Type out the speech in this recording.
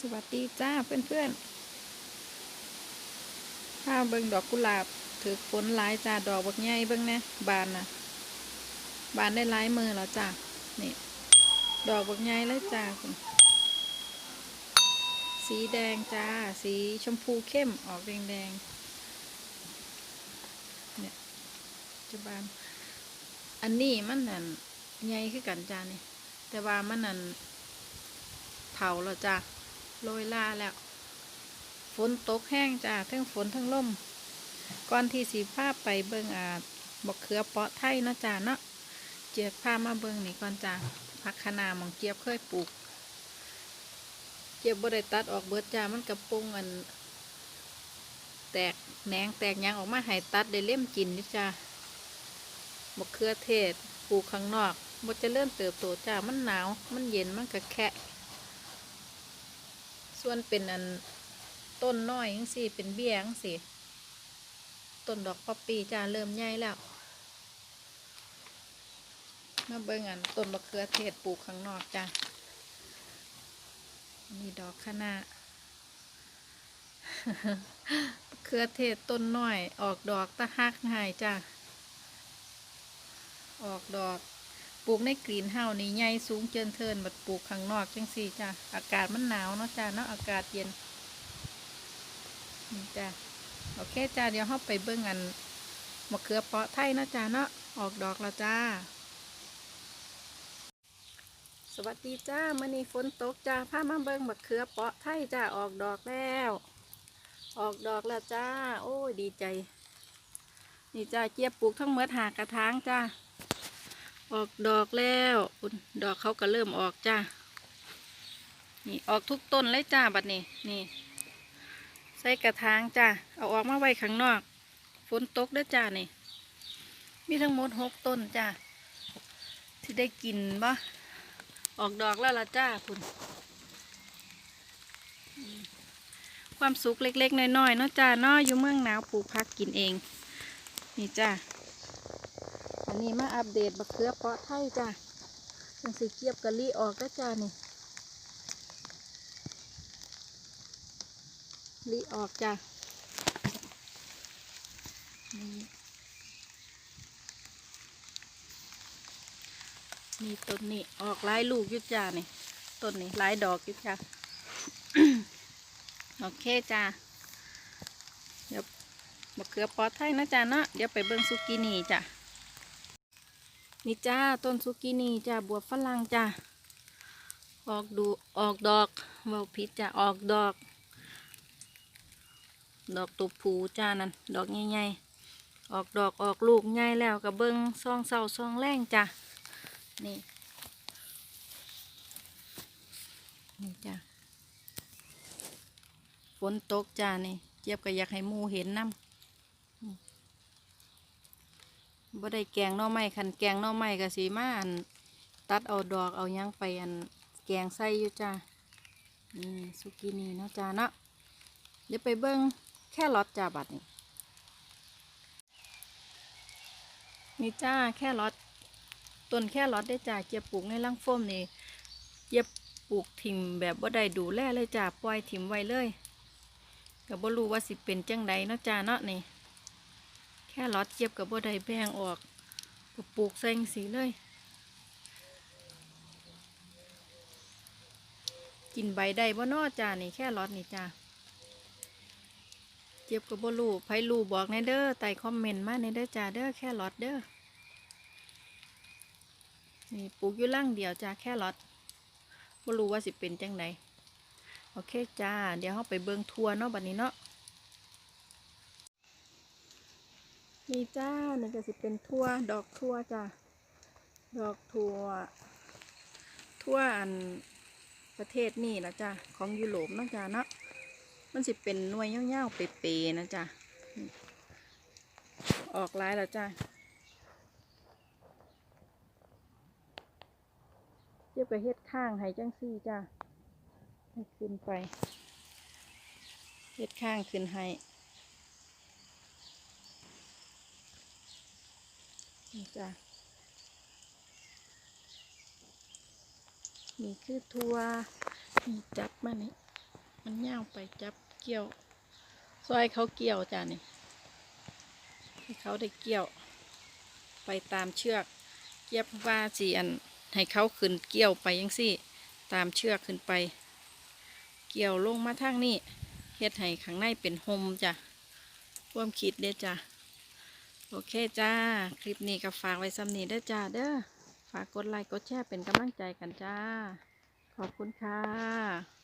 สวัสดีจ้าเพื่อนๆถ้าเบิ่งดอกกุหลาบถือฝนหลายจ้าดอกบักใหญ่เบิ่งนะบานนะบานได้หลายมือแล้วจ้านี่ ดอกบักใหญ่เลยจ้าคุณสีแดงจ้า สีชมพูเข้มออกแดงแดงๆเนี่ยจะบานอันนี้มันนั่นใหญ่คือกันจ้านี่แต่ว่ามันนั่นเผาแล้วจ้า โรยลาแล้ว ฝนตกแห้งจ้าทั้งฝนทั้งลมก่อนที่สีผ้าไปเบิ่งอาบกเขือเปาะไทยเนาะจ้าเนาะเจียบผ้ามาเบิ่งนี่ก่อนจ้าผักคะนามองเจียบเคยปลูกเจียบบ่ได้ตัดออกเบิดจ้ามันกระปุงอัน แตกแหนงแตกยังออกมาให้ตัดได้เล่มกินนี่จ้าบกเขือเทศปลูกข้างนอกบ่จะเริ่มเติบโตจ้ามันหนาว มันเย็นมันกระแคะ ส่วนเป็นอันต้นน้อยยังสิเป็นเบี้ยยังสิต้นดอกป๊อปปี้จ้าเริ่มใหญ่แล้วมาเบิ่งอันต้นมะเขือเทศปลูกข้างนอกจ้ามีดอกคะน้ามะเขือเทศต้นน้อย ออกดอกตะฮักหายจ้าออกดอก ปลูกในกรีนเฮานี่ใหญ่สูงเจินเทินบัดปลูกข้างนอกจังสี่จ้ะอากาศมันหนาวเนาะจ้ะเนาะอากาศเย็นนี่จ้ะโอเคจ้ะเดี๋ยวเฮาไปเบิ่งอันมะเขือเปาะไทยเนาะจ้ะเนาะออกดอกแล้วจ้า สวัสดีจ้ามื่อนี้ฝนตกจ้าพามาเบิ่งมะเขือเปาะไทยจ้าออกดอกแล้ว ออกดอกแล้วจ้า โอ้ดีใจ นี่จ้าเจี๊ยบปลูกทั้งหมดหากระถางจ้า ออกดอกแล้วดอกเขาก็เริ่มออกจ้านี่ออกทุกต้นเลยจ้าบัดนี้นี่ ใส่กระถางจ้าเอาออกมาไว้ข้างนอกฝนตกด้อจ้านี่ มีทั้งหมดหกต้นจ้าที่ได้กินบ่ออกดอกแล้วละจ้าคุณความสุขเล็ก ๆ น้อยๆเนาะจ้าเนาะอยู่เมืองหนาวปลูกพักกินเอง นี่จ้า นี้มาอัปเดตบักเขือเปาะไทยจ้ะมันสีเกียบกะลี่ออกแล้วจ้านี่ลี่ออกจ้ะนี่นี่ต้นนี้ออกหลายลูกยุจ้านี่ต้นนี้หลายดอกยุจ้าโอเคจ้าเดี๋ยวบักเขือเปอไทยนะจ้าเนาะเดี๋ยวไปเบิ่งซุกินี่จ้ะ นี่จ้าต้นซุกินี่จ้าบวบฝรั่งจ้าออกดูออกดอกเบาพิษจ้าออกดอก ดอกตัวผูจ้านั่นดอกใหญ่ๆออกดอกออกลูกใหญ่แล้วกับเบิ้งซองเสาซองแรงจ้านี่นี่จ้าฝนตกจ้านี่เจี๊ยบก็อยากให้หมูเห็นน้ำ บ่ได้แกงน่อไม้คันแกงน่อไม้ก็สีมาอันตัดเอาดอกเอายังไปอันแกงใส่อยู่จ้านี่สุกินีเนาะจ้าเนาะเดี๋ยวไปเบิ้งแค่รอทจ้าบัดนี้นี่จ้าแค่รอทต้นแค่รอทได้จ้าเจ็บปลูกในลังโฟมนี่เจ็บปลูกถิ่มแบบบ่ได้ดูแลเลยจ้าปล่อยถิ่มไว้เลยก็บ่รู้ว่าสิเป็นจังใดเนาะจ้าเนาะนี่ ค่รอดเจ็บกับบ่ได้แบ่งออกปลูกใส่จั่งสีเลย กินใบได้บ่นอจ้านี่แค่รอดนี่จ้าเจ็บกับบ่รู้ไผรู้บอกในเด้อใต้คอมเมนต์มาในเด้อจ้าเด้อแค่รอดเด้อนี่ปลูกอยู่ล่างเดียวจ้าแค่รอดบ่รู้ว่าสิเป็นจังไดโอเคจ้า เดี๋ยวเราไปเบิ่งทัวร์เนาะบัดนี้เนาะ นี่จ้านี่ก็สิเป็นทั่วดอกทั่วจ้าดอกทั่วทั่วอันประเทศนี่นะจ้าของยุโรปนะจ้าเนาะมันสิเป็นหน่วยเงี้ยวๆเปรๆนะจ้าออกหลายแล้วจ้าเจ็บไปเฮ็ดข้างให้จังซี่จ้าให้ขึ้นไป เฮ็ดข้างขึ้นให้ นี่จ้ะนี่คือทัวร์นี่จับมานี่มันย่าวไปจับเกี่ยว ซอยเขาเกี่ยวจ้านี่ให้เขาได้เกี่ยว ไปตามเชือกเกียบว่าสีอันให้เขาขึ้นเกี่ยวไปยังสี่ ตามเชือกขึ้นไป เกี่ยวลงมาทางนี้เฮ็ดให้ข้างในเป็นโฮมจ้ะควมคิดเด้จ้ะ โอเคจ้า คลิปนี้ก็ฝากไว้ซ้ำนี้เด้จ้าเด้อ ฝากกดไลค์กดแชร์เป็นกำลังใจกันจ้า ขอบคุณค่ะ